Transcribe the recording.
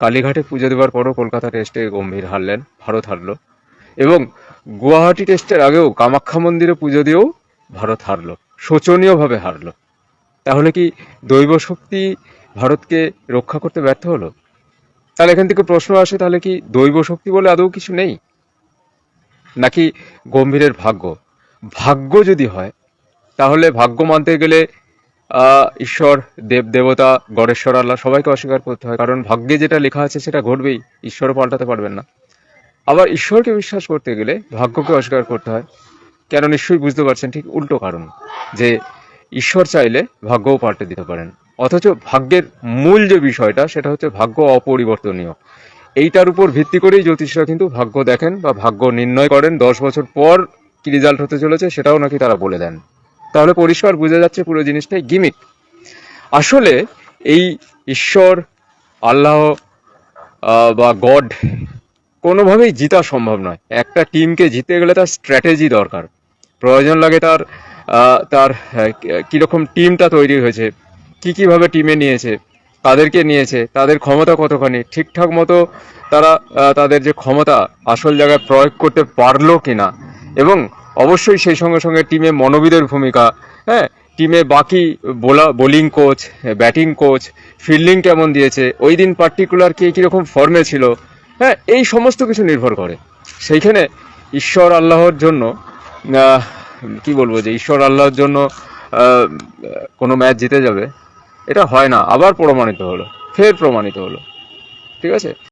কালীঘাটে পুজো দেওয়ার পরও কলকাতা টেস্টে গম্ভীর হারলেন, ভারত হারলো। এবং গুয়াহাটি টেস্টের আগেও কামাখ্যা মন্দিরে পুজো দিয়েও ভারত হারলো, শোচনীয়ভাবে হারলো। তাহলে কি দৈব শক্তি ভারতকে রক্ষা করতে ব্যর্থ হলো? তাহলে এখান থেকে প্রশ্ন আসে, তাহলে কি দৈব শক্তি বলে আদৌ কিছু নেই? নাকি গম্ভীরের ভাগ্য? ভাগ্য যদি হয়, তাহলে ভাগ্য মানতে গেলে ঈশ্বর, দেব, দেবতা, গণেশ্বর, আল্লাহ সবাইকে অস্বীকার করতে হয়। কারণ ভাগ্যে যেটা লেখা আছে সেটা ঘটবেই, ঈশ্বরও পাল্টাতে পারবেন না। আবার ঈশ্বরকে বিশ্বাস করতে গেলে ভাগ্যকে অস্বীকার করতে হয়। কেন নিশ্চয়ই বুঝতে পারছেন ঠিক উল্টো কারণ, যে ঈশ্বর চাইলে ভাগ্যও পাল্টে দিতে পারেন। অথচ ভাগ্যের মূল যে বিষয়টা, সেটা হচ্ছে ভাগ্য অপরিবর্তনীয়। এইটার উপর ভিত্তি করেই জ্যোতিষরা কিন্তু ভাগ্য দেখেন বা ভাগ্য নির্ণয় করেন। দশ বছর পর কি রেজাল্ট হতে চলেছে, সেটাও নাকি তারা বলে দেন। তাহলে পরিষ্কার বোঝা যাচ্ছে পুরো জিনিসটাই। গিমিক। আসলে এই ঈশ্বর, আল্লাহ বা গড কোনোভাবেই জিতা সম্ভব নয়। একটা টিমকে জিতে গেলে তার স্ট্র্যাটেজি দরকার। প্রয়োজন লাগে তার তার কীরকম টিমটা তৈরি হয়েছে, কী কীভাবে টিমে নিয়েছে, তাদেরকে নিয়েছে, তাদের ক্ষমতা কতখানি, ঠিকঠাক মতো তারা তাদের যে ক্ষমতা, আসল জায়গায় প্রয়োগ করতে পারল কিনা, এবং অবশ্যই সেই সঙ্গে সঙ্গে টিমে মনোবিদের ভূমিকা হ্যাঁ টিমে বাকি বোলা, bowling coach, batting coach, fielding কেমন দিয়েছে ওই দিন পার্টিকুলার কে কীরকম ফর্মে ছিল হ্যাঁ এই সমস্ত কিছু নির্ভর করে। সেইখানে ঈশ্বর আল্লাহর জন্য কি বলব যে ঈশ্বর আল্লাহর জন্য কোনো ম্যাচ জিতে যাবে, এটা হয় না, আবার প্রমাণিত হলো, ফের প্রমাণিত হলো, ঠিক আছে?